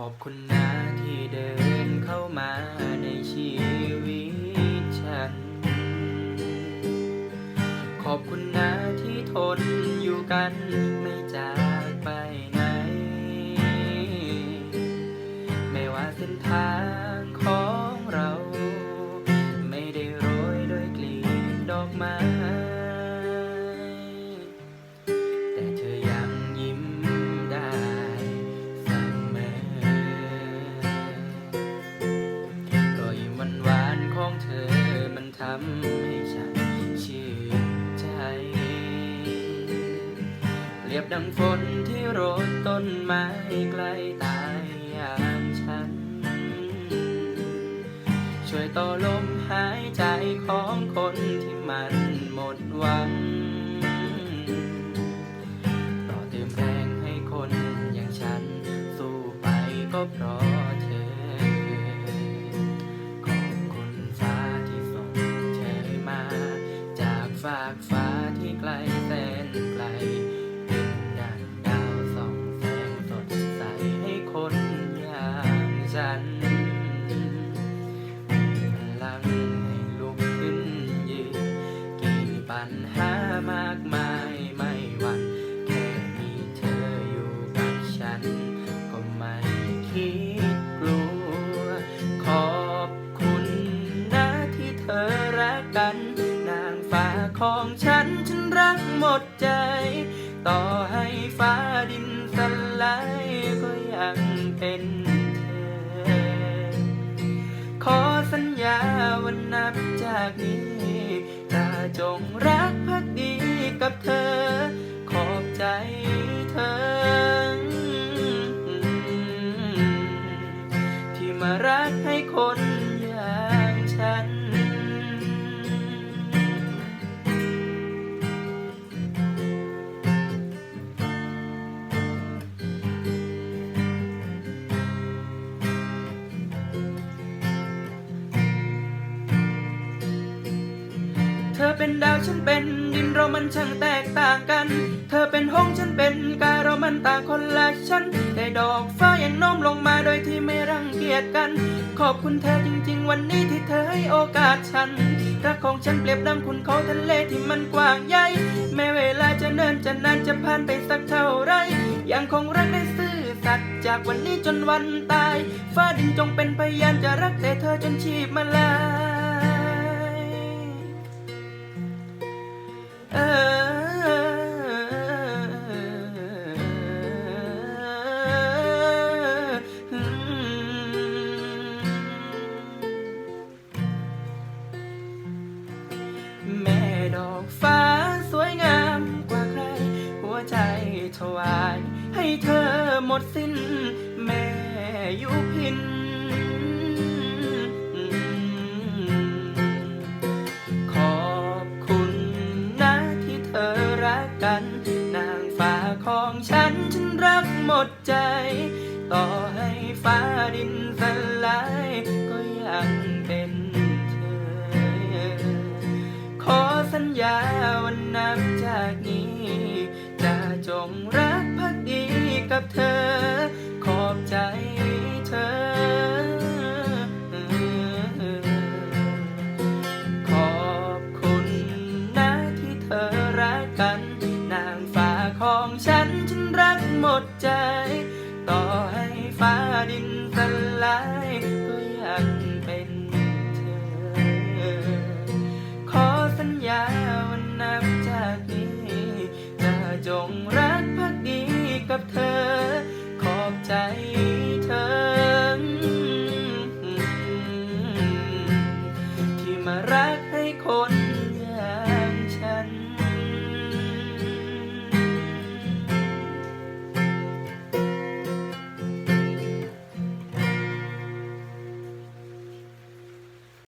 ขอบคุณนะที่เดินเข้ามาในชีวิตฉัน ขอบคุณนะที่ทนอยู่กันไม่จากไปไหน ไม่ว่าเส้นทางของ ของเธอมันทำให้ฉันชื่นใจ เปรียบดังฝนที่โรยต้นไม้ใกล้ตายอย่างฉัน ช่วยต่อลมหายใจของคนที่มันหมดหวังต่อเติมแรงให้คนอย่างฉัน สู้ไปก็เพราะากฟากฟ้าที่ไกลแสนไกล ของฉันฉันรักหมดใจ ต่อให้ฟ้าดินสลายก็ยังเป็นเธอ ขอสัญญาวันนับจากนี้จะจงรักภักดีกับเธอ ขอบใจเธอ ที่มารัก เธอเป็นดาวฉันเป็นดินเรามันช่างแตกต่างกัน เธอเป็นห้องฉันเป็นกายเรามันต่างคนละชั้นแต่ดอกฟ้ายังโน้มลงมาโดยที่ไม่รังเกียจกัน ขอบคุณเธอจริง ๆ วันนี้ที่เธอให้โอกาสฉันรักของฉันเปรียบดังคุณเขาทะเลที่มันกว้างใหญ่แม้เวลาจะเนินจะนานจะผ่านไปสักเท่าไรยังคงรักได้ซื่อสัตย์จากวันนี้จนวันตาย ฟ้าดินจงเป็นพยานจะรักแต่เธอจนชีพมาลา เธอหมดสิ้น แม่ยุพิน ขอบคุณนะที่เธอรักกัน นางฟ้าของฉัน ฉันรักหมดใจ ต่อให้ฟ้าดินสลาย กับเธอ ขอบใจเธอ ขอบคุณนะที่เธอรักกัน นางฟ้าของฉันฉันรักหมดใจ ต่อให้ฟ้าดินสลายก็ยังเป็นเธอ ขอสัญญาวันนับจากนี้จะจงรักภักดีกับเธอ 在